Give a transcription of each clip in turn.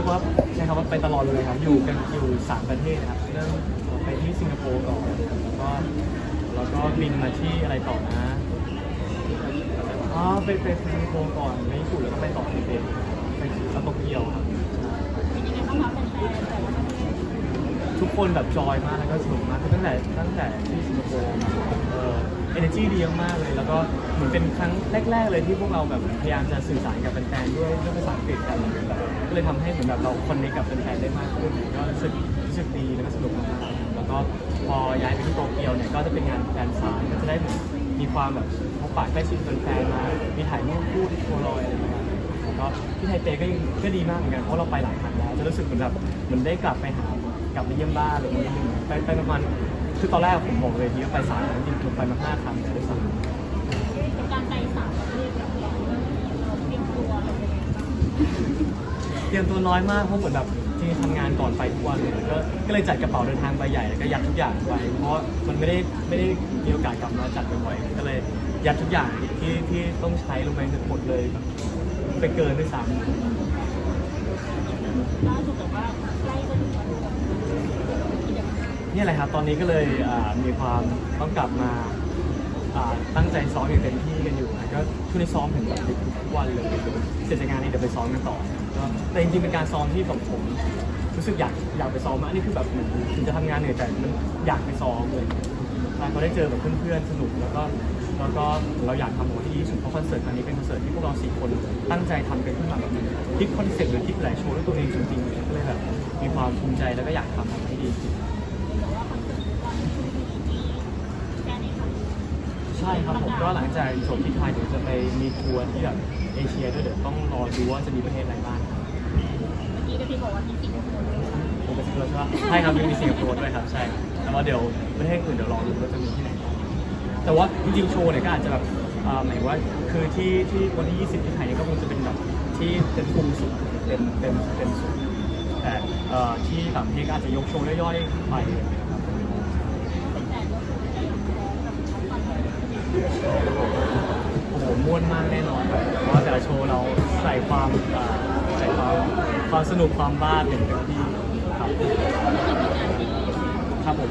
รียกว่าใช้คำว่าไปตลอดเลยครับ อยู่กันอยู่สามประเทศครับเริ่มไปที่สิงคโปร์ก่อนแล้วก็แล้วก็บินมาที่อะไรต่อนะอ๋อไปไปสิงคโปร์ก่อนไปญี่ปุ่นแล้วก็ไปต่อที่เปนไปแล้วโตเกียวครับทุกคนแบบจอยมากแล้วก็สนุกมากตั้งแต่ตั้งแต่ที่สิงคโปร์ energy ดีมากๆเลย แล้วก็เหมือนเป็นครั้งแรก ๆ เลยที่พวกเราแบบพยายามจะสื่อสารกับแฟนๆด้วยด้วยภาษาอังกฤษกันแบบก็เลยทำให้เหมือนแบบเราคนในกับแฟนๆได้มากขึ้นก็รู้สึกรู้สึกดีแล้วก็สนุกมากๆแล้วก็พอย้ายไปที่โตเกียวเนี่ยก็จะเป็นงานแฟนซายก็จะได้เหมือนมีความแบบพบปะใกล้ชิดแฟนๆมา มีถ่ายรูปคู่ที่โพลอยอะไรอย่างเงี้ยแล้วก็ที่ไทเปก็ยังก็ดีมากเหมือนกันเพราะเราไปหลายครั้งแล้วจะรู้สึกเหมือนแบบเหมือนได้กลับไปหากลับไปเยี่ยมบ้านอะไรอย่างเงี้ยไปไปประมาณ คือตอนแรกผมบอกเลยทีว่าไปสามครั้งจริงๆไปมาห้าครั้งเลยด้วยซ้ำเป็นการไปสามประเทศแบบเราเตรียมตัวอะไรยังไงบ้างเตรียมตัวน้อยมากเพราะเหมือนแบบจริงๆทำงานก่อนไปทุกวันเลยก็ก็เลยจัดกระเป๋าเดินทางใบใหญ่แล้วก็ยัดทุกอย่างไว้เพราะมันไม่ได้ไม่ได้มีโอกาสกลับมาจัดบ่อยๆก็เลยยัดทุกอย่างที่ที่ต้องใช้ลงไปหมดเลยแบบไปเกินด้วยซ้ำ ล่าสุดแต่ว่าใกล้จะถึงวัน นี่แหละครับตอนนี้ก็เลยมีความต้องกลับมาตั้งใจซ้อมอย่างเต็มที่กันอยู่นะก็ช่วงนี้ซ้อมถึงแบบทุกวันเลยเสร็จจากงานนี้เดี๋ยวไปซ้อมกันต่อก็แต่จริงๆเป็นการซ้อมที่แบบผมรู้สึกอยากอยากไปซ้อมมากอันนี้คือแบบเหมือนถึงจะทำงานเหนื่อยแต่มันอยากไปซ้อมเลยใช่เขาได้เจอแบบเพื่อนๆสนุกแล้วก็แล้วก็เราอยากทำออกมาที่ดีสุดเพราะคอนเสิร์ตครั้งนี้เป็นคอนเสิร์ตที่พวกเราสี่คนตั้งใจทำกันขึ้นมาแบบคิดคอนเซ็ปต์หรือคิดหลายโชว์ด้วยตัวเองจริงๆก็เลยแบบมีความภูมิใจแล้วก็อยากทำให้ดีที่สุด แต่ว่าคอนเสิร์ตตอนนี้คือมีแค่นี้ค่ะ ใช่ครับผมก็หลังจากจบที่ไทยเดี๋ยวจะไปมีทัวร์ที่แบบเอเชียด้วยเดี๋ยวต้องรอดูว่าจะมีประเทศอะไรบ้างครับเมื่อกี้ก็ที่บอกว่ามีสิงคโปร์ด้วยผมไปสิงคโปร์ใช่ปะใช่ครับยังมีสิงคโปร์ด้วยครับใช่แต่ว่าเดี๋ยวประเทศอื่นเดี๋ยวรอดูว่าจะมีที่ไหนบ้างแต่ว่าจริงๆโชว์เนี่ยก็อาจจะแบบอ่าหมายว่าคือที่ที่วันที่ 20 ที่ไทยเนี่ยก็คงจะเป็นแบบที่เป็นกลุ่มสุดเป็นเป็นเป็นสุดแต่เอ่อที่ต่างประเทศก็อาจจะยกโชว์ย่อยๆไปนะครับ เป็นแต่ก็คือได้ร้องกับทั้งคอนเสิร์ต โอ้โหม่วนมากแน่นอนครับเพราะว่าแต่ละโชว์เราใส่ความอ่าใส่ความความสนุกความบ้าอย่างเต็มที่ครับครับผม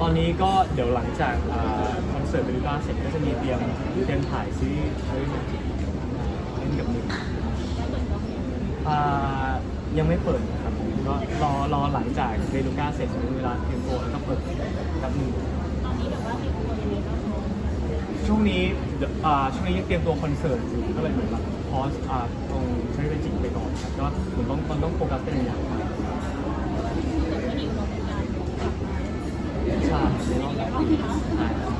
ตอนนี้ก็เดี๋ยวหลังจากอ่าคอนเสิร์ตเบลูก้าเสร็จก็จะมีเตรียมเตรียมถ่ายซีรีส์เฮ้ยเล่นกับนิกอ่ายังไม่เปิดครับผมก็รอรอหลังจากเบลูก้าเสร็จถึงเวลาเตรียมตัวแล้วก็เปิดกับนิก ช่วงนี้เดี๋ยวอ่าช่วงนี้ยังเตรียมตัวคอนเสิร์ตอยู่ก็เลยเหมือนแบบพอสอ่าตรงใช้เวจิไปก่อนครับก็เหมือนต้องมันต้องโฟกัสเป็นอย่างๆที่นิวเราเป็นการกลับมาใช่เป็นยังไงบ้างคะใช่ครับ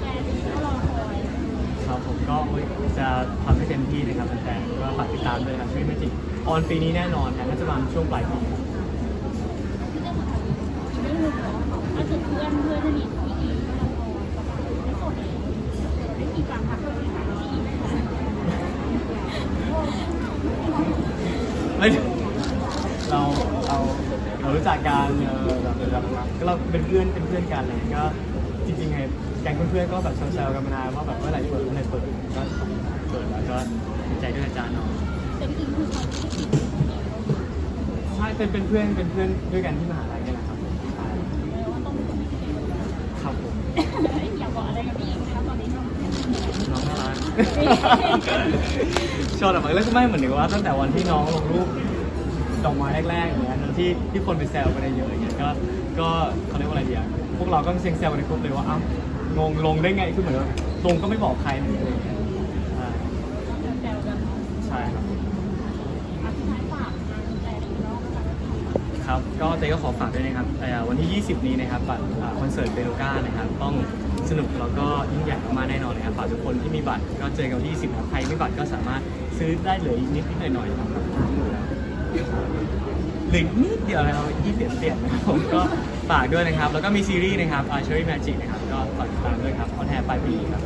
แฟนๆก็รอคอยครับผมก็จะทำให้เต็มที่นะครับแฟนๆก็ฝากติดตามด้วยนะครับช่วยไม่จิกออนปีนี้แน่นอนนะน่าจะมาช่วงปลายปีครับ ไม่รู้เนาะถ้าเกิดเพื่อนเพื่อนจะมีที่ดีก็เราพอประมาณไม่สดเลยไม่มีการทักเลยค่ะที่ ไม่เราเราเรารู้จักกันเออแบบแบบก็เราเป็นเพื่อนเป็นเพื่อนกันอะไรเลยก็จริงๆไงแก๊งเพื่อนๆก็แบบแซวๆกันมานานว่าแบบเมื่อไหร่เปิดเมื่อไหร่เปิดก็เปิดแล้วก็ดีใจด้วยอาจารย์เนาะแต่จริงๆคือเขาไม่ได้ติดใช่เป็นเป็นเพื่อนเป็นเพื่อนด้วยกันที่มหาลัยเนี่ยแหละครับใช่เลยว่าต้องเป็นคนที่ดีครับผม ชอบแบบแล้วก็ไม่เหมือนกับว่าตั้งแต่วันที่น้องลงรูปดอกไม้แรกๆอย่างเงี้ยที่ที่คนไปแซวกันเยอะอย่างเงี้ยก็ก็เขาเรียกว่าอะไรดีอะพวกเราก็เซ็งแซวกันในกลุ่มเลยว่าอ้าวงงลงได้ไงคือเหมือนว่าลงก็ไม่บอกใครเหมือนกันเลยใช่แซวกันใช่ครับอันสุดท้ายฝากงานแต่ละรอบนะครับ ก็เต้ก็ขอฝากด้วยนะครับเอ่อวันที่ 20 นี้นะครับบัตรคอนเสิร์ตเบโลก้านะครับ ต้อง สนุกแล้วก็ยิ่งใหญ่มากๆแน่นอนนะครับฝากทุกคนที่มีบัตรก็เจอกันวันที่ 20ครับใครไม่มีบัตรก็สามารถซื้อได้เลยนิดนิดหน่อยหน่อยๆนะครับเหลือนิดเดียวนะครับยี่สิบเสียนนะครับผมก็ฝากด้วยนะครับ แล้วก็มีซีรีส์นะครับเชอรี่แมจิกนะครับก็ฝากติดตามด้วยครับออนแอร์ปลายปีครับ